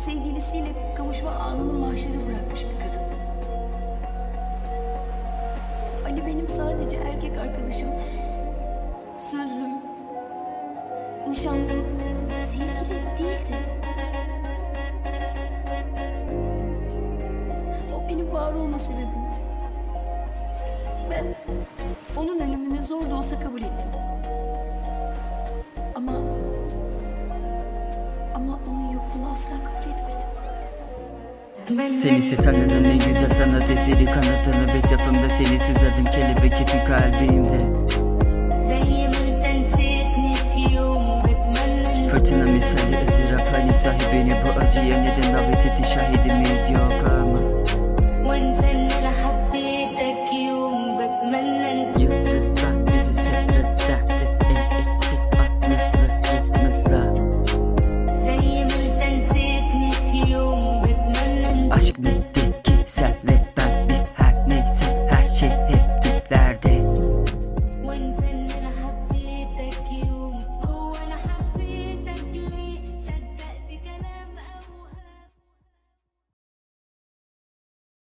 sevgilisiyle kavuşma anını mahşere bırakmış bir kadın. Ali benim sadece erkek arkadaşım, sözlüm, nişanlım, sevgilim değildi. O benim var olma sebebimdi. Ben onun ölümünü zor da olsa kabul ettim. Seni sitem neden ne güzel sanat eseri kanatını Bet yafımda seni süzerdim kelebek etim kalbimde. Fırtına misali ızdırap halim sahibini Bu acıya neden davet etti şahit risa